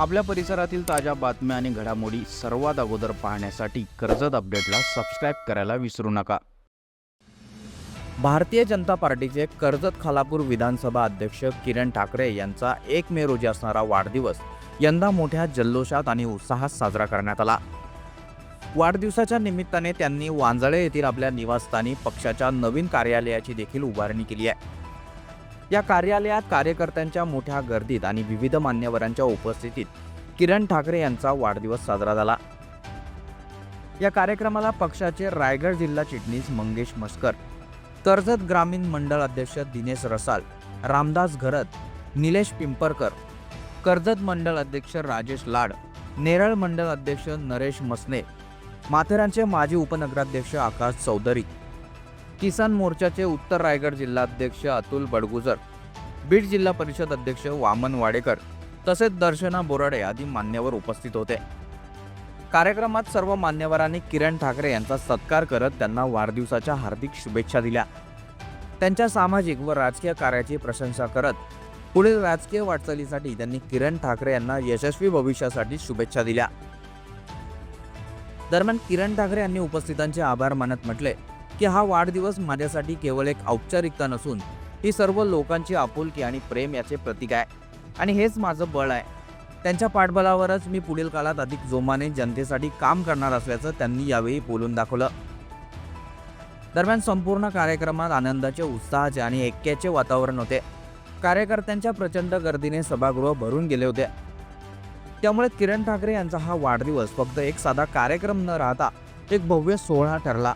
आपल्या परिसरातील ताज्या बातम्या आणि घडामोडी सर्वात अगोदर पाहण्यासाठी कर्जत अपडेटला सबस्क्राईब करायला विसरू नका. भारतीय जनता पार्टीचे कर्जत खालापूर विधानसभा अध्यक्ष किरण ठाकरे यांचा एक मे रोजी असणारा वाढदिवस यंदा मोठ्या जल्लोषात आणि उत्साहात साजरा करण्यात आला. वाढदिवसाच्या निमित्ताने त्यांनी वांजळे येथील आपल्या निवासस्थानी पक्षाच्या नवीन कार्यालयाची देखील उभारणी केली आहे. या कार्यालयात कार्यकर्त्यांच्या मोठ्या गर्दीत आणि विविध मान्यवरांच्या उपस्थितीत किरण ठाकरे यांचा वाढदिवस साजरा झाला. या कार्यक्रमाला पक्षाचे रायगड जिल्हा चिटणीस मंगेश मस्कर कर्जत ग्रामीण मंडळ अध्यक्ष दिनेश रसाल रामदास घरत निलेश पिंपरकर कर्जत मंडळ अध्यक्ष राजेश लाड नेरळ मंडळ अध्यक्ष नरेश मसने माथेरानचे माजी उपनगराध्यक्ष आकाश चौधरी किसान मोर्चाचे उत्तर रायगड जिल्हाध्यक्ष अतुल बडगुजर बीड जिल्हा परिषद अध्यक्ष वामन वाडेकर तसेच दर्शना बोराडे आदी मान्यवर उपस्थित होते. कार्यक्रमात सर्व मान्यवरांनी किरण ठाकरे यांचा सत्कार करत त्यांना वाढदिवसाच्या हार्दिक शुभेच्छा दिल्या. त्यांच्या सामाजिक व राजकीय कार्याची प्रशंसा करत पुढील राजकीय वाटचालीसाठी त्यांनी किरण ठाकरे यांना यशस्वी भविष्यासाठी शुभेच्छा दिल्या. दरम्यान किरण ठाकरे यांनी उपस्थितांचे आभार मानत म्हटले. की हा वाढदिवस माझ्यासाठी केवळ एक औपचारिकता नसून ही सर्व लोकांची आपुलकी आणि प्रेम याचे प्रतीक आहे. आणि हेच माझं बळ आहे. त्यांच्या पाठबळावरच मी पुढील काळात अधिक जोमाने जनतेसाठी काम करणार असल्याचं त्यांनी यावेळी बोलून दाखवलं. दरम्यान संपूर्ण कार्यक्रमात आनंदाचे उत्साहाचे आणि ऐक्याचे वातावरण होते. कार्यकर्त्यांच्या प्रचंड गर्दीने सभागृह भरून गेले होते. त्यामुळे किरण ठाकरे यांचा हा वाढदिवस फक्त एक साधा कार्यक्रम न राहता एक भव्य सोहळा ठरला.